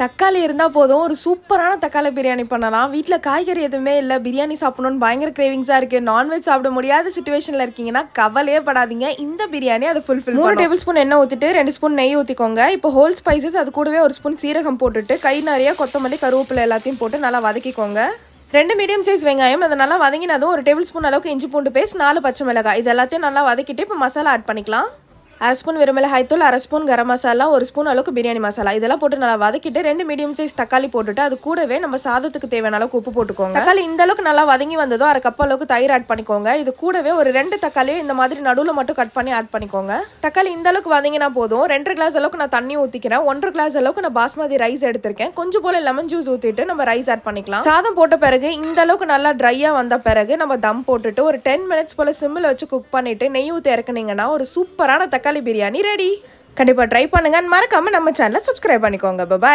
தக்காளி இருந்தால் போதும். ஒரு சூப்பரான தக்காளி பிரியாணி பண்ணலாம். வீட்டில் காய்கறி எதுவுமே இல்லை. பிரியாணி சாப்பிடணும்னு பயங்கர கிரேவிங்ஸாக இருக்குது நான்வெஜ் சாப்பிட முடியாத சுச்சுவேஷனில் இருக்கீங்கன்னா கவலையே படாதீங்க. இந்த பிரியாணி அதை ஃபுல்ஃபில் மூணு டேபிள் ஸ்பூன் எண்ணெய் ஊற்றிட்டு ரெண்டு ஸ்பூன் நெய் ஊற்றிக்கோங்க இப்போ ஹோல் ஸ்பைசஸ் அது கூடவே ஒரு ஸ்பூன் சீரகம் போட்டுட்டு கை நிறைய கொத்தமல்லி கருவேப்பிலை எல்லாத்தையும் போட்டு நல்லா வதக்கிக்கோங்க. ரெண்டு மீடியம் சைஸ் வெங்காயம் அதை நல்லா வதங்கினதும் ஒரு டேபிள் ஸ்பூன் அளவுக்கு இஞ்சி பூண்டு பேஸ்ட் நாலு பச்சை மிளகாய் இது எல்லாத்தையும் நல்லா வதக்கிட்டு இப்போ மசாலா ஆட் பண்ணிக்கலாம். அரை ஸ்பூன் வெறுமலை ஹைத்தூள் அரை ஸ்பூன் கரம் மசாலா ஒரு ஸ்பூன் அளவுக்கு பிரியாணி மசாலா. இதெல்லாம் போட்டு நல்லா வதக்கிட்டு ரெண்டு மீடியம் சைஸ் தக்காளி போட்டுட்டு அது கூடவே நம்ம சாதத்துக்கு தேவையான அளவுக்கு உப்பு போட்டுக்கோங்க. தக்காளி இந்த அளவுக்கு நல்லா வதங்கி வந்ததும் அரை கப் அளவுக்கு தயிர் ஆட் பண்ணிக்கோங்க. இது கூடவே ஒரு ரெண்டு தக்காளியை இந்த மாதிரி நடுவில் மட்டும் கட் பண்ணி ஆட் பண்ணிக்கோங்க. தக்காளி இந்த அளவுக்கு வதங்கினா போதும். ரெண்டு கிளாஸ் அளவுக்கு நான் தண்ணி ஊற்றிக்கிறேன் ஒன்றரை கிளாஸ் அளவுக்கு நான் பாஸ்மதி ரைஸ் எடுத்திருக்கேன். கொஞ்சம் போல லெமன் ஜூஸ் ஊற்றிட்டு நம்ம ரைஸ் ஆட் பண்ணிக்கலாம். சாதம் போட்ட பிறகு இந்த அளவுக்கு நல்லா ட்ரையாக வந்த பிறகு நம்ம தம் போட்டுட்டு ஒரு டென் மினிட்ஸ் போல் சிம்மில் வச்சு குக் பண்ணிட்டு நெய் ஊற்றி இறக்குனீங்கன்னா ஒரு சூப்பரான தக்காளி பிரியாணி ரெடி கண்டிப்பாக ட்ரை பண்ணுங்க. மறக்காம நம்ம சேனலை சப்ஸ்கிரைப் பண்ணிக்கோங்க. பாய்